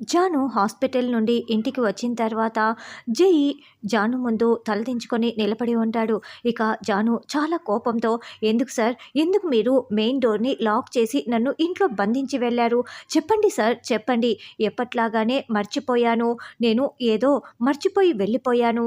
Janu hospital నుండి ఇంటికి వచ్చిన తర్వాత జై జాను ముందు తలదించుకొని నిలబడి ఉంటాడు. ఇక జాను చాలా కోపంతో ఎందుకు సార్? ఎందుకు మీరు మెయిన్ డోర్ని లాక్ చేసి నన్ను ఇంట్లో బంధించి వెళ్ళారు? చెప్పండి సార్ చెప్పండి. ఎప్పట్లాగానే మర్చిపోయాను. నేను ఏదో మర్చిపోయి వెళ్ళిపోయాను.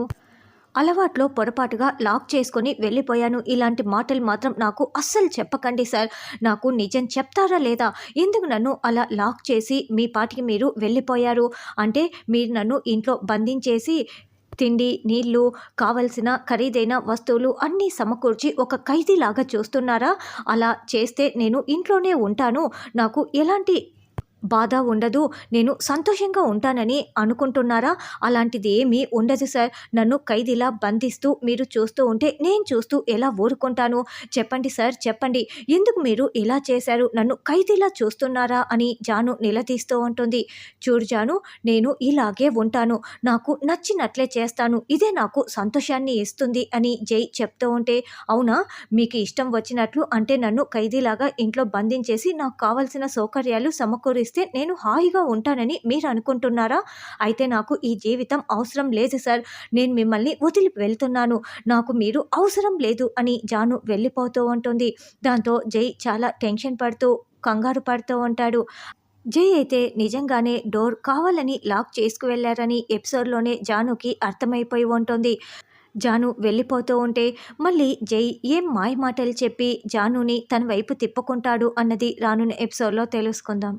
అలవాట్లో పొరపాటుగా లాక్ చేసుకొని వెళ్ళిపోయాను. ఇలాంటి మాటలు మాత్రం నాకు అస్సలు చెప్పకండి సార్. నాకు నిజం చెప్తారా లేదా? ఎందుకు నన్ను అలా లాక్ చేసి మీ పాటికి మీరు వెళ్ళిపోయారు? అంటే మీరు నన్ను ఇంట్లో బంధించేసి తిండి నీళ్ళు కావలసిన ఖరీదైన వస్తువులు అన్నీ సమకూర్చి ఒక ఖైదీలాగా చూస్తున్నారా? అలా చేస్తే నేను ఇంట్లోనే ఉంటాను. నాకు ఎలాంటి బాధ ఉండదు నేను సంతోషంగా ఉంటానని అనుకుంటున్నారా? అలాంటిది ఏమీ ఉండదు సార్. నన్ను ఖైదీలా బంధిస్తూ మీరు చూస్తూ ఉంటే నేను చూస్తూ ఎలా ఊరుకుంటాను? చెప్పండి సార్ చెప్పండి. ఎందుకు మీరు ఇలా చేశారు? నన్ను ఖైదీలా చూస్తున్నారా? అని జాను నిలదీస్తూ ఉంటుంది. చూడు జాను నేను ఇలాగే ఉంటాను. నాకు నచ్చినట్లే చేస్తాను. ఇదే నాకు సంతోషాన్ని ఇస్తుంది అని జై చెప్తూ ఉంటే అవునా? మీకు ఇష్టం వచ్చినట్లు అంటే నన్ను ఖైదీలాగా ఇంట్లో బంధించేసి నాకు కావలసిన సౌకర్యాలు సమకూరిస్తే నేను హాయిగా ఉంటానని మీరు అనుకుంటున్నారా? అయితే నాకు ఈ జీవితం అవసరం లేదు సార్. నేను మిమ్మల్ని వదిలి వెళ్తున్నాను. నాకు మీరు అవసరం లేదు అని జాను వెళ్ళిపోతూ ఉంటుంది. దాంతో జై చాలా టెన్షన్ పడుతూ కంగారు పడుతూ ఉంటాడు. జై అయితే నిజంగానే డోర్ కావాలని లాక్ చేసుకువెళ్ళారని ఎపిసోడ్లోనే జానుకి అర్థమైపోయి ఉంటుంది. జాను వెళ్ళిపోతూ ఉంటే మళ్ళీ జై ఏం మాయ మాటలు చెప్పి జానుని తన వైపు తిప్పుకుంటాడు అన్నది రానున్న ఎపిసోడ్లో తెలుసుకుందాం.